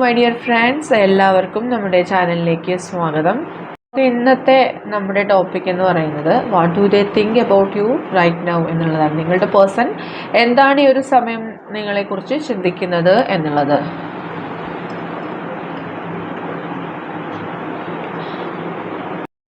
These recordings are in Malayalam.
മൈ ഡിയർ ഫ്രണ്ട്സ് എല്ലാവർക്കും നമ്മുടെ ചാനലിലേക്ക് സ്വാഗതം. ഇന്നത്തെ നമ്മുടെ ടോപ്പിക് എന്ന് പറയുന്നത് what do they think about you right now എന്നുള്ളതാണ്. നിങ്ങളുടെ പേഴ്സൺ എന്താണ് ഈ ഒരു സമയം നിങ്ങളെക്കുറിച്ച് ചിന്തിക്കുന്നത് എന്നുള്ളത്.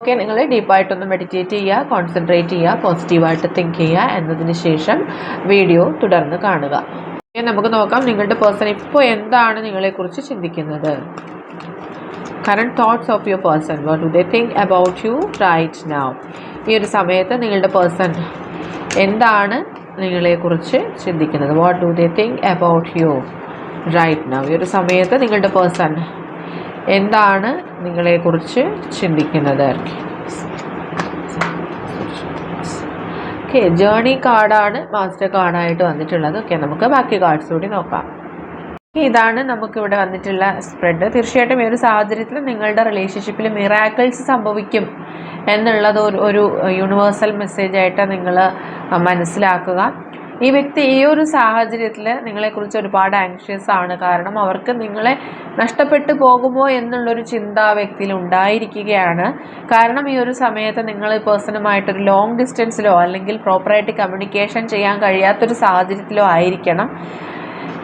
ഓക്കെ നിങ്ങൾ ഡീപ്പായിട്ടൊന്ന് മെഡിറ്റേറ്റ് ചെയ്യുക കോൺസെൻട്രേറ്റ് ചെയ്യുക പോസിറ്റീവായിട്ട് തിങ്ക് ചെയ്യുക എന്നതിന് ശേഷം വീഡിയോ തുടർന്ന് കാണുക. ഓക്കെ നമുക്ക് നോക്കാം നിങ്ങളുടെ പേഴ്സൺ ഇപ്പോൾ എന്താണ് നിങ്ങളെക്കുറിച്ച് ചിന്തിക്കുന്നത്? Current thoughts of your person what do they think about you right now ഈ ഒരു സമയത്ത് നിങ്ങളുടെ പേഴ്സൺ എന്താണ് നിങ്ങളെക്കുറിച്ച് ചിന്തിക്കുന്നത്? What do they think about you right now ഈ ഒരു സമയത്ത് നിങ്ങളുടെ പേഴ്സൺ എന്താണ് നിങ്ങളെക്കുറിച്ച് ചിന്തിക്കുന്നത്? ഓക്കെ ജേണി കാർഡാണ് മാസ്റ്റർ കാർഡായിട്ട് വന്നിട്ടുള്ളത്. ഓക്കെ നമുക്ക് ബാക്കി കാർഡ്സ് കൂടി നോക്കാം. ഇതാണ് നമുക്കിവിടെ വന്നിട്ടുള്ള സ്പ്രെഡ് തീർച്ചയായിട്ടും ഈ ഒരു സാഹചര്യത്തിൽ നിങ്ങളുടെ റിലേഷൻഷിപ്പിൽ മിറാക്കിൾസ് സംഭവിക്കും എന്നുള്ളത് ഒരു ഒരു യൂണിവേഴ്സൽ മെസ്സേജായിട്ട് നിങ്ങൾ മനസ്സിലാക്കുക. ഈ വ്യക്തി ഈ ഒരു സാഹചര്യത്തിൽ നിങ്ങളെക്കുറിച്ച് ഒരുപാട് ആങ്ഷ്യസ് ആണ്. കാരണം അവർക്ക് നിങ്ങളെ നഷ്ടപ്പെട്ടു പോകുമോ എന്നുള്ളൊരു ചിന്ത വ്യക്തിയിൽ ഉണ്ടായിരിക്കുകയാണ്. കാരണം ഈ ഒരു സമയത്ത് നിങ്ങൾ പേഴ്സണുമായിട്ടൊരു ലോങ് ഡിസ്റ്റൻസിലോ അല്ലെങ്കിൽ പ്രോപ്പറായിട്ട് കമ്മ്യൂണിക്കേഷൻ ചെയ്യാൻ കഴിയാത്തൊരു സാഹചര്യത്തിലോ ആയിരിക്കണം.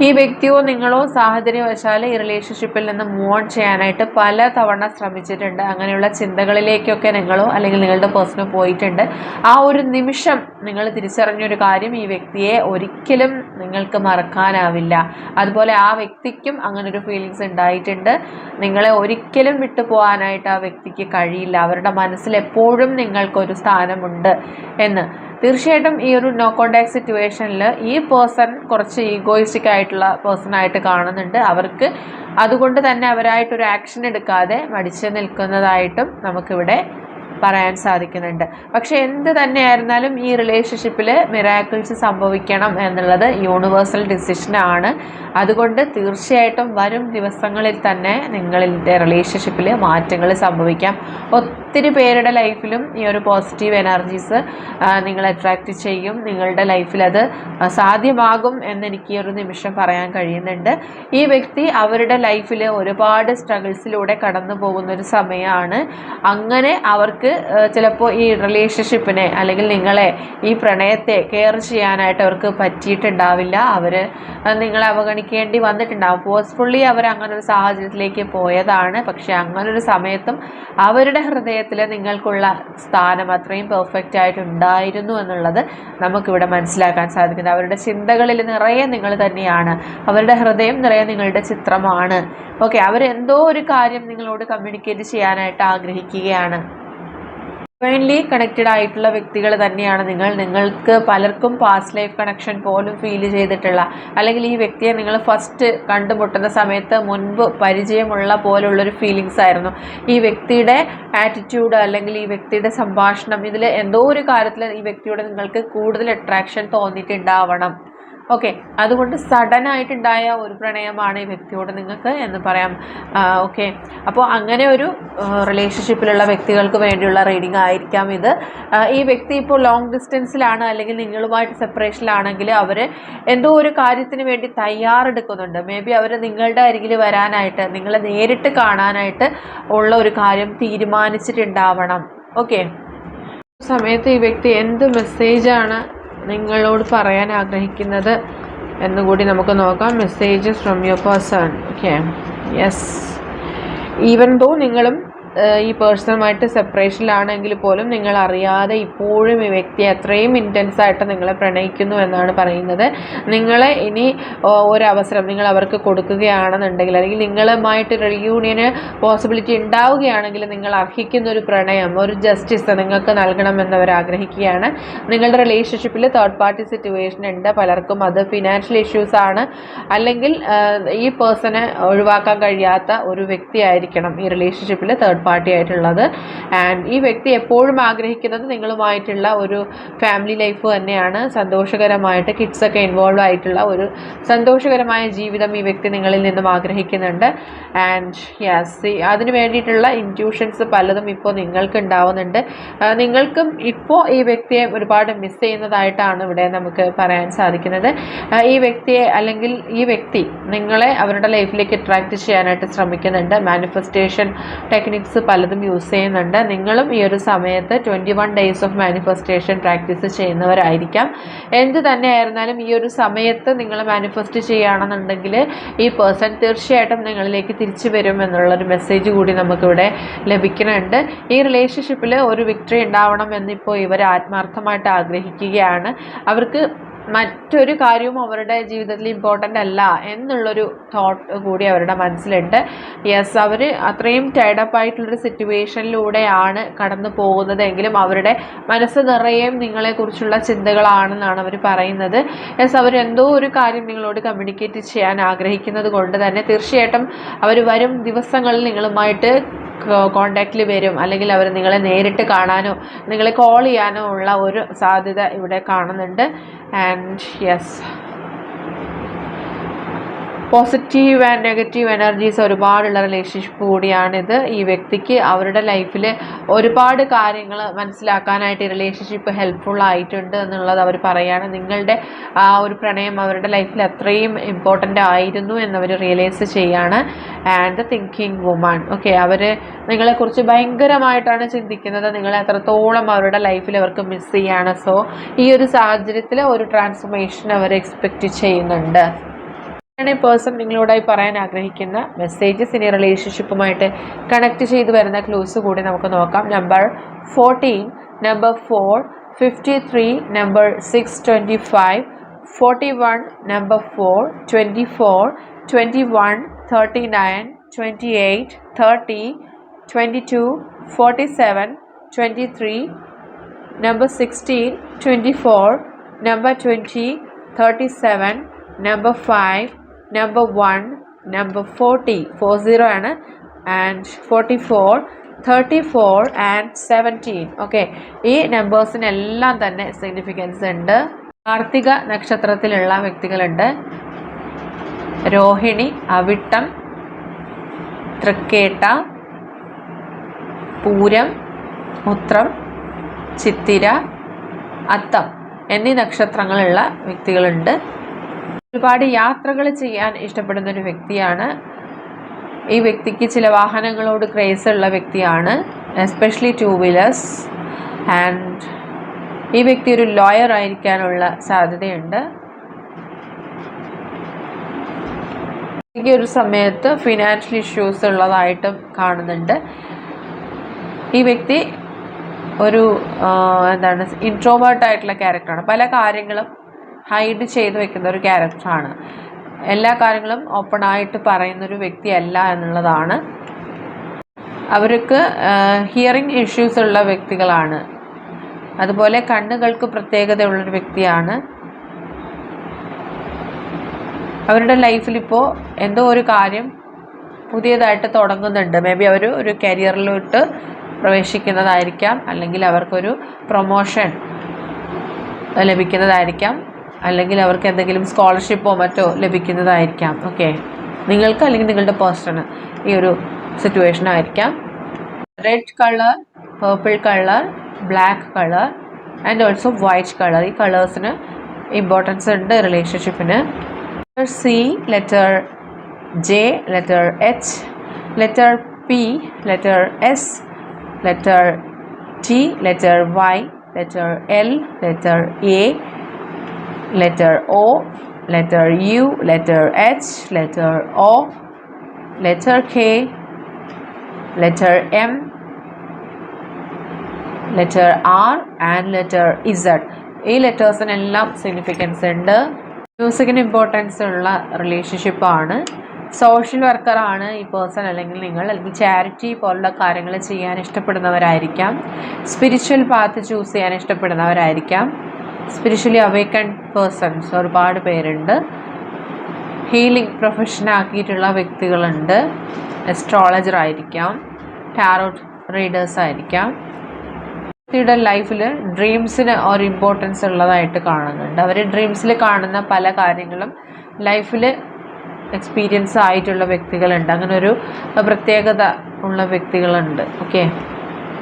ഈ വ്യക്തിയോ നിങ്ങളോ സാഹചര്യവശാൽ ഈ റിലേഷൻഷിപ്പിൽ നിന്ന് മൂവ് ഓൺ ചെയ്യാനായിട്ട് പല തവണ ശ്രമിച്ചിട്ടുണ്ട്. അങ്ങനെയുള്ള ചിന്തകളിലേക്കൊക്കെ നിങ്ങളോ അല്ലെങ്കിൽ നിങ്ങളുടെ പേഴ്സണോ പോയിട്ടുണ്ട്. ആ ഒരു നിമിഷം നിങ്ങൾ തിരിച്ചറിഞ്ഞൊരു കാര്യം ഈ വ്യക്തിയെ ഒരിക്കലും നിങ്ങൾക്ക് മറക്കാനാവില്ല. അതുപോലെ ആ വ്യക്തിക്കും അങ്ങനെ ഒരു ഫീലിങ്സ് ഉണ്ടായിട്ടുണ്ട്. നിങ്ങളെ ഒരിക്കലും വിട്ടു പോകാനായിട്ട് ആ വ്യക്തിക്ക് കഴിയില്ല. അവരുടെ മനസ്സിൽ എപ്പോഴും നിങ്ങൾക്കൊരു സ്ഥാനമുണ്ട് എന്ന്. തീർച്ചയായിട്ടും ഈ ഒരു നോ കോണ്ടാക്ട് സിറ്റുവേഷനിൽ ഈ പേഴ്സൺ കുറച്ച് ഈഗോയിസ്റ്റിക് ആയിട്ടുള്ള പേഴ്സൺ ആയിട്ട് കാണുന്നുണ്ട്. അവർക്ക് അതുകൊണ്ട് തന്നെ അവരായിട്ടൊരു ആക്ഷൻ എടുക്കാതെ മടിച്ചു നിൽക്കുന്നതായിട്ടും നമുക്കിവിടെ പറയാൻ സാധിക്കുന്നുണ്ട്. പക്ഷെ എന്ത് തന്നെയായിരുന്നാലും ഈ റിലേഷൻഷിപ്പിൽ മിറാക്കിൾസ് സംഭവിക്കണം എന്നുള്ളത് യൂണിവേഴ്സൽ ഡിസിഷനാണ് അതുകൊണ്ട് തീർച്ചയായിട്ടും വരും ദിവസങ്ങളിൽ തന്നെ നിങ്ങളിന്റെ റിലേഷൻഷിപ്പിൽ മാറ്റങ്ങൾ സംഭവിക്കാം. ഒത്തിരി പേരുടെ ലൈഫിലും ഈ ഒരു പോസിറ്റീവ് എനർജീസ് നിങ്ങൾ അട്രാക്റ്റ് ചെയ്യും. നിങ്ങളുടെ ലൈഫിൽ അത് സാധ്യമാകും എന്നെനിക്ക് ഈ ഒരു നിമിഷം പറയാൻ കഴിയുന്നുണ്ട്. ഈ വ്യക്തി അവരുടെ ലൈഫിൽ ഒരുപാട് സ്ട്രഗിൾസിലൂടെ കടന്നു പോകുന്ന ഒരു സമയമാണ്. അങ്ങനെ അവർക്ക് ചിലപ്പോൾ ഈ റിലേഷൻഷിപ്പിനെ അല്ലെങ്കിൽ നിങ്ങളെ ഈ പ്രണയത്തെ കെയർ ചെയ്യാനായിട്ട് അവർക്ക് പറ്റിയിട്ടുണ്ടാവില്ല. അവർ നിങ്ങളെ അവഗണിക്കേണ്ടി വന്നിട്ടുണ്ടാവും. ഫോഴ്സ്ഫുള്ളി അവർ അങ്ങനെ ഒരു സാഹചര്യത്തിലേക്ക് പോയതാണ്. പക്ഷേ അങ്ങനൊരു സമയത്തും അവരുടെ ഹൃദയത്തിൽ നിങ്ങൾക്കുള്ള സ്ഥാനം അത്രയും പെർഫെക്റ്റ് ആയിട്ട് ഉണ്ടായിരുന്നു എന്നുള്ളത് നമുക്കിവിടെ മനസ്സിലാക്കാൻ സാധിക്കുന്നത് അവരുടെ ചിന്തകളിൽ നിറയെ നിങ്ങൾ തന്നെയാണ്. അവരുടെ ഹൃദയം നിറയെ നിങ്ങളുടെ ചിത്രമാണ്. ഓക്കെ അവരെന്തോ ഒരു കാര്യം നിങ്ങളോട് കമ്മ്യൂണിക്കേറ്റ് ചെയ്യാനായിട്ട് ആഗ്രഹിക്കുകയാണ്. ഡിവൈൻലി കണക്റ്റഡ് ആയിട്ടുള്ള വ്യക്തികൾ തന്നെയാണ് നിങ്ങൾ. നിങ്ങൾക്ക് പലർക്കും പാസ്റ്റ് ലൈഫ് കണക്ഷൻ പോലും ഫീൽ ചെയ്തിട്ടുള്ള അല്ലെങ്കിൽ ഈ വ്യക്തിയെ നിങ്ങൾ ഫസ്റ്റ് കണ്ടുമുട്ടുന്ന സമയത്ത് മുൻപ് പരിചയമുള്ള പോലുള്ളൊരു ഫീലിങ്സ് ആയിരുന്നു. ഈ വ്യക്തിയുടെ ആറ്റിറ്റ്യൂഡ് അല്ലെങ്കിൽ ഈ വ്യക്തിയുടെ സംഭാഷണം ഇതിൽ എന്തോ ഒരു കാര്യത്തിൽ ഈ വ്യക്തിയോട് നിങ്ങൾക്ക് കൂടുതൽ അട്രാക്ഷൻ തോന്നിയിട്ടുണ്ടാവണം. ഓക്കെ അതുകൊണ്ട് സഡൻ ആയിട്ടുണ്ടായ ഒരു പ്രണയമാണ് ഈ വ്യക്തിയോട് നിങ്ങൾക്ക് എന്ന് പറയാം. ഓക്കെ അപ്പോൾ അങ്ങനെ ഒരു റിലേഷൻഷിപ്പിലുള്ള വ്യക്തികൾക്ക് വേണ്ടിയുള്ള റീഡിംഗ് ആയിരിക്കാം ഇത്. ഈ വ്യക്തി ഇപ്പോൾ ലോങ് ഡിസ്റ്റൻസിലാണ് അല്ലെങ്കിൽ നിങ്ങളുമായിട്ട് സെപ്പറേഷനിലാണെങ്കിൽ അവർ എന്തോ ഒരു കാര്യത്തിന് വേണ്ടി തയ്യാറെടുക്കുന്നുണ്ട്. മേ ബി അവർ നിങ്ങളുടെ അരികിൽ വരാനായിട്ട് നിങ്ങളെ നേരിട്ട് കാണാനായിട്ട് ഉള്ള ഒരു കാര്യം തീരുമാനിച്ചിട്ടുണ്ടാവണം. ഓക്കെ സമയത്ത് ഈ വ്യക്തി എന്ത് മെസ്സേജാണ് നിങ്ങളോട് പറയാൻ ആഗ്രഹിക്കുന്നത് എന്നുകൂടി നമുക്ക് നോക്കാം. Messages from your person okay yes even though നിങ്ങളും ഈ പേഴ്സണുമായിട്ട് സെപ്പറേഷനിലാണെങ്കിൽ പോലും നിങ്ങൾ അറിയാതെ ഇപ്പോഴും ഈ വ്യക്തി അത്രയും ഇന്റൻസ് ആയിട്ട് നിങ്ങളെ പ്രണയിക്കുന്നു എന്നാണ് പറയുന്നത്. നിങ്ങളെ ഇനി ഒരവസരം നിങ്ങൾ അവർക്ക് കൊടുക്കുകയാണെന്നുണ്ടെങ്കിൽ അല്ലെങ്കിൽ നിങ്ങളുമായിട്ട് റിയൂണിയന് പോസിബിലിറ്റി ഉണ്ടാവുകയാണെങ്കിൽ നിങ്ങൾ അർഹിക്കുന്ന ഒരു പ്രണയം ഒരു ജസ്റ്റിസ് നിങ്ങൾക്ക് നൽകണമെന്ന് അവർ ആഗ്രഹിക്കുകയാണ്. നിങ്ങളുടെ റിലേഷൻഷിപ്പിൽ തേർഡ് പാർട്ടി സിറ്റുവേഷൻ ഉണ്ട്. പലർക്കും അത് ഫിനാൻഷ്യൽ ഇഷ്യൂസ് ആണ്. അല്ലെങ്കിൽ ഈ പേഴ്സണെ ഒഴിവാക്കാൻ കഴിയാത്ത ഒരു വ്യക്തിയായിരിക്കണം ഈ റിലേഷൻഷിപ്പിൽ തേർഡ് പാർട്ടി ആയിട്ടുള്ളത് ആൻഡ് ഈ വ്യക്തി എപ്പോഴും ആഗ്രഹിക്കുന്നത് നിങ്ങളുമായിട്ടുള്ള ഒരു ഫാമിലി ലൈഫ് തന്നെയാണ്. സന്തോഷകരമായിട്ട് കിഡ്സൊക്കെ ഇൻവോൾവ് ആയിട്ടുള്ള ഒരു സന്തോഷകരമായ ജീവിതം ഈ വ്യക്തി നിങ്ങളിൽ നിന്നും ആഗ്രഹിക്കുന്നുണ്ട്. ആൻഡ് യെസ് അതിന് വേണ്ടിയിട്ടുള്ള ഇന്റ്യൂഷൻസ് പലതും ഇപ്പോൾ നിങ്ങൾക്ക് ഉണ്ടാവുന്നുണ്ട്. നിങ്ങൾക്കും ഇപ്പോൾ ഈ വ്യക്തിയെ ഒരുപാട് മിസ് ചെയ്യുന്നതായിട്ടാണ് ഇവിടെ നമുക്ക് പറയാൻ സാധിക്കുന്നത്. ഈ വ്യക്തിയെ അല്ലെങ്കിൽ ഈ വ്യക്തി നിങ്ങളെ അവരുടെ ലൈഫിലേക്ക് അട്രാക്റ്റ് ചെയ്യാനായിട്ട് ശ്രമിക്കുന്നുണ്ട്. മാനിഫെസ്റ്റേഷൻ ടെക്നിക്സ് പലതും യൂസ് ചെയ്യുന്നുണ്ട്. നിങ്ങളും ഈ ഒരു സമയത്ത് twenty one days of manifestation practice ചെയ്യുന്നവരായിരിക്കാം. എന്ത് തന്നെ ആയിരുന്നാലും ഈ ഒരു സമയത്ത് നിങ്ങൾ മാനിഫെസ്റ്റ് ചെയ്യുകയാണെന്നുണ്ടെങ്കിൽ ഈ പേഴ്സൺ തീർച്ചയായിട്ടും നിങ്ങളിലേക്ക് തിരിച്ചു വരും എന്നുള്ളൊരു മെസ്സേജ് കൂടി നമുക്കിവിടെ ലഭിക്കുന്നുണ്ട്. ഈ റിലേഷൻഷിപ്പിൽ ഒരു വിക്ടറി ഉണ്ടാവണം എന്നിപ്പോൾ ഇവർ ആത്മാർത്ഥമായിട്ട് ആഗ്രഹിക്കുകയാണ്. അവർക്ക് മറ്റൊരു കാര്യവും അവരുടെ ജീവിതത്തിൽ ഇമ്പോർട്ടന്റ് അല്ല എന്നുള്ളൊരു തോട്ട് കൂടി അവരുടെ മനസ്സിലുണ്ട്. യെസ് അവർ അത്രയും ടൈഡപ്പ് ആയിട്ടുള്ളൊരു സിറ്റുവേഷനിലൂടെയാണ് കടന്നു പോകുന്നതെങ്കിലും അവരുടെ മനസ്സ് നിറയെയും നിങ്ങളെക്കുറിച്ചുള്ള ചിന്തകളാണെന്നാണ് അവർ പറയുന്നത്. യെസ് അവർ എന്തോ ഒരു കാര്യം നിങ്ങളോട് കമ്മ്യൂണിക്കേറ്റ് ചെയ്യാൻ ആഗ്രഹിക്കുന്നത് കൊണ്ട് തന്നെ തീർച്ചയായിട്ടും അവർ വരും ദിവസങ്ങളിൽ നിങ്ങളുമായിട്ട് കോണ്ടാക്റ്റിൽ വരും. അല്ലെങ്കിൽ അവർ നിങ്ങളെ നേരിട്ട് കാണാനോ നിങ്ങളെ കോൾ ചെയ്യാനോ ഉള്ള ഒരു സാധ്യത ഇവിടെ കാണുന്നുണ്ട്. And yes positive and negative energies ഒരുപാടുള്ള relationship കൂടിയാണിത്. ഈ വ്യക്തിക്ക് അവരുടെ ലൈഫിൽ ഒരുപാട് കാര്യങ്ങൾ മനസ്സിലാക്കാനായിട്ട് ഈ റിലേഷൻഷിപ്പ് ഹെൽപ്ഫുൾ ആയിട്ടുണ്ട് എന്നുള്ളത് അവർ പറയുകയാണ് നിങ്ങളുടെ ആ ഒരു പ്രണയം അവരുടെ ലൈഫിൽ അത്രയും ഇമ്പോർട്ടന്റ് ആയിരുന്നു എന്നവർ റിയലൈസ് ചെയ്യാണ്. And the thinking woman okay അവർ നിങ്ങളെക്കുറിച്ച് ഭയങ്കരമായിട്ടാണ് ചിന്തിക്കുന്നത്. നിങ്ങളെ അത്രത്തോളം അവരുടെ ലൈഫിൽ അവർക്ക് മിസ് ചെയ്യാണ്. സോ ഈ ഒരു സാഹചര്യത്തിൽ ഒരു ട്രാൻസ്ഫോർമേഷൻ അവർ എക്സ്പെക്റ്റ് ചെയ്യുന്നുണ്ട്. ഈ പേഴ്സൺ നിങ്ങളോടായി പറയാൻ ആഗ്രഹിക്കുന്ന മെസ്സേജസ് ഇനി റിലേഷൻഷിപ്പുമായിട്ട് കണക്ട് ചെയ്ത് വരുന്ന ക്ലൂസ് കൂടി നമുക്ക് നോക്കാം. Number fourteen number four fifty three number six twenty five forty one number four twenty four twenty one thirty nine twenty eight thirty twenty two forty seven twenty three number 16 24 number 20 37 number 5 number 1 number 40 40 ആണ്. And forty four thirty four and seventeen okay ഈ നമ്പേഴ്സിനെല്ലാം തന്നെ സിഗ്നിഫിക്കൻസ് ഉണ്ട്. കാർത്തിക നക്ഷത്രത്തിലുള്ള വ്യക്തികളുണ്ട്. രോഹിണി അവിട്ടം തൃക്കേട്ട പൂരം മുത്രം ചിത്തിര അത്തം എന്നീ നക്ഷത്രങ്ങളുള്ള വ്യക്തികളുണ്ട്. ഒരുപാട് യാത്രകൾ ചെയ്യാൻ ഇഷ്ടപ്പെടുന്ന ഒരു വ്യക്തിയാണ്. ഈ വ്യക്തിക്ക് ചില വാഹനങ്ങളോട് ക്രേസ് ഉള്ള വ്യക്തിയാണ് എസ്പെഷ്യലി ടൂ വീലേഴ്സ് ആൻഡ് ഈ വ്യക്തി ഒരു ലോയർ ആയിരിക്കാനുള്ള സാധ്യതയുണ്ട്. ഈ ഒരു സമയത്ത് ഫിനാൻഷ്യൽ ഇഷ്യൂസ് ഉള്ളതായിട്ടും കാണുന്നുണ്ട്. ഈ വ്യക്തി ഒരു എന്താണ് ഇൻട്രോവേർട്ട് ആയിട്ടുള്ള ക്യാരക്ടറാണ് പല കാര്യങ്ങളും ഹൈഡ് ചെയ്ത് വെക്കുന്ന ഒരു ക്യാരക്ടറാണ് എല്ലാ കാര്യങ്ങളും ഓപ്പൺ ആയിട്ട് പറയുന്ന ഒരു വ്യക്തിയല്ല എന്നുള്ളതാണ്. അവർക്ക് ഹിയറിംഗ് ഇഷ്യൂസ് ഉള്ള വ്യക്തികളാണ്. അതുപോലെ കണ്ണുകൾക്ക് പ്രത്യേകതയുള്ളൊരു വ്യക്തിയാണ്. അവരുടെ ലൈഫിൽ ഇപ്പോൾ എന്തോ ഒരു കാര്യം പുതിയതായിട്ട് തുടങ്ങുന്നുണ്ട്. മേ ബി അവർ ഒരു കരിയറിലോട്ട് പ്രവേശിക്കുന്നതായിരിക്കാം. അല്ലെങ്കിൽ അവർക്കൊരു പ്രൊമോഷൻ ലഭിക്കുന്നതായിരിക്കാം. അല്ലെങ്കിൽ അവർക്ക് എന്തെങ്കിലും സ്കോളർഷിപ്പോ മറ്റോ ലഭിക്കുന്നതായിരിക്കാം. ഓക്കെ നിങ്ങൾക്ക് അല്ലെങ്കിൽ നിങ്ങളുടെ പേഴ്സണ് ഈ ഒരു സിറ്റുവേഷൻ ആയിരിക്കാം. Red colour purple colour black colour and also white colour ഈ കളേഴ്സിന് ഇമ്പോർട്ടൻസ് ഉണ്ട് റിലേഷൻഷിപ്പിന് letter C, letter J, letter H, letter P, letter S, letter T, letter Y, letter L, letter A, letter O, letter U, letter H, letter O, letter K, letter M, letter R and letter Z. ഈ ലെറ്റേഴ്സിനെല്ലാം സിഗ്നിഫിക്കൻസ് ഉണ്ട്. മ്യൂസിക്കിന് ഇമ്പോർട്ടൻസ് ഉള്ള റിലേഷൻഷിപ്പാണ് സോഷ്യൽ വർക്കറാണ് ഈ പേഴ്സൺ അല്ലെങ്കിൽ നിങ്ങൾ. അല്ലെങ്കിൽ ചാരിറ്റി പോലുള്ള കാര്യങ്ങൾ ചെയ്യാൻ ഇഷ്ടപ്പെടുന്നവരായിരിക്കാം. സ്പിരിച്വൽ പാത്ത് ചൂസ് ചെയ്യാൻ ഇഷ്ടപ്പെടുന്നവരായിരിക്കാം. സ്പിരിച്വലി അവേക്കൺ പേഴ്സൺസ് ഒരുപാട് പേരുണ്ട്. Healing profession ആക്കിയിട്ടുള്ള വ്യക്തികളുണ്ട്. എസ്ട്രോളജർ ആയിരിക്കാം. ടാരോട്ട് റീഡേഴ്സ് ആയിരിക്കാം. വ്യക്തിയുടെ ലൈഫിൽ ഡ്രീംസിന് ഒരു ഇമ്പോർട്ടൻസ് ഉള്ളതായിട്ട് കാണുന്നുണ്ട്. അവർ ഡ്രീംസിൽ കാണുന്ന പല കാര്യങ്ങളും ലൈഫിൽ എക്സ്പീരിയൻസ് ആയിട്ടുള്ള വ്യക്തികളുണ്ട്. അങ്ങനെ ഒരു പ്രത്യേകത ഉള്ള വ്യക്തികളുണ്ട്. ഓക്കെ